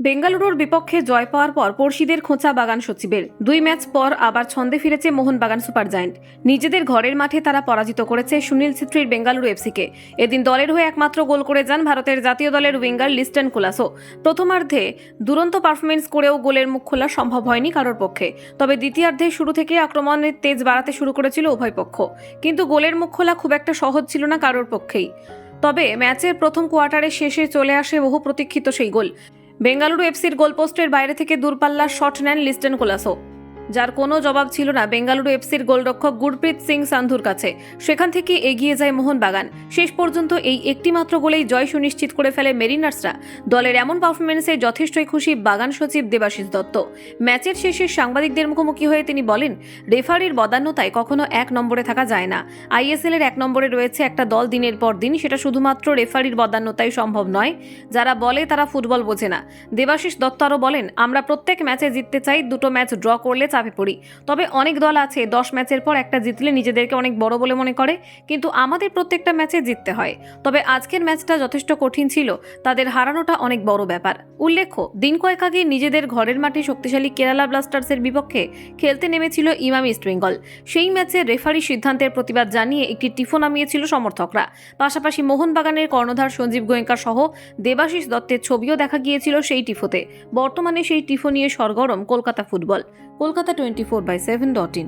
বেঙ্গালুরুর বিপক্ষে জয় পাওয়ার পর পড়শিদের খোঁচা বাগান সচিবের। দুই ম্যাচ পর আবার ছন্দে ফিরেছে মোহনবাগান সুপার জায়েন্ট। নিজেদের ঘরের মাঠে তারা পরাজিত করেছে সুনীল ছিত্রির বেঙ্গালুরু এফসিকে। এদিন দলের হয়ে একমাত্র গোল করে যান ভারতের জাতীয় দলের উইঙ্গার লিস্টন কুলাসো। প্রথমার্ধে দুরন্ত পারফরমেন্স করেও গোলের মুখ খোলা সম্ভব হয়নি কারোর পক্ষে। তবে দ্বিতীয়ার্ধে শুরু থেকে আক্রমণের তেজ বাড়াতে শুরু করেছিল উভয় পক্ষ। কিন্তু গোলের মুখ খোলা খুব একটা সহজ ছিল না কারোর পক্ষেই। তবে ম্যাচের প্রথম কোয়ার্টারের শেষে চলে আসে বহু প্রতীক্ষিত সেই গোল। বেঙ্গালুরু এফসির গোলপোস্টের বাইরে থেকে দূরপাল্লার শট নেন লিস্টেন কোলাসো। যার কোনো জবাব ছিল না বেঙ্গালুরু এফসির গোলরক্ষক গুরপ্রীত সিং সান্ধুর কাছে। সেখান থেকে এগিয়ে যায় মোহনবাগান। শেষ পর্যন্ত এই একটিমাত্র গোলেই জয় সুনিশ্চিত করে ফেলে মেরিনার্সরা। দলের এমন পারফরমেন্সে যথেষ্টই খুশি বাগান সচিব দেবাশিস দত্ত। ম্যাচের শেষে সাংবাদিকদের মুখোমুখি হয়ে তিনি বলেন, রেফারির বদান্যতায় কখনো এক নম্বরে থাকা যায় না। আইএসএল এর এক নম্বরে রয়েছে একটা দল দিনের পর দিন, সেটা শুধুমাত্র রেফারির বদান্যতাই সম্ভব নয়। যারা বলে তারা ফুটবল বোঝে না। দেবাশিস দত্ত আরও বলেন, আমরা প্রত্যেক ম্যাচে জিততে চাই, দুটো ম্যাচ ড্র করলে চাপে পড়ি। তবে অনেক দল আছে, দশ ম্যাচের পর একটা জিতলে নিজেদেরকে অনেক বড় বলে মনে করে, কিন্তু আমাদের প্রত্যেকটা ম্যাচে জিততে হয়। তবে আজকের ম্যাচটা যথেষ্ট কঠিন ছিল, তাদের হারানোটা অনেক বড় ব্যাপার। উল্লেখ্য, দিন কয়েক আগে নিজেদের ঘরের মাঠে শক্তিশালী কেরালা ব্লাস্টার্সের বিপক্ষে খেলতে নেমেছিল ইমাম ইস্টবেঙ্গল সেই ম্যাচে রেফারি সিদ্ধান্তের প্রতিবাদ জানিয়ে একটি টিফো নামিয়েছিল সমর্থকরা। পাশাপাশি মোহনবাগানের কর্ণধার সঞ্জীব গোয়েঙ্কা সহ দেবাশিস দত্তের ছবিও দেখা গিয়েছিল সেই টিফোতে। বর্তমানে সেই টিফো নিয়ে সরগরম Kolkata football. Kolkata twenty four by seven dot in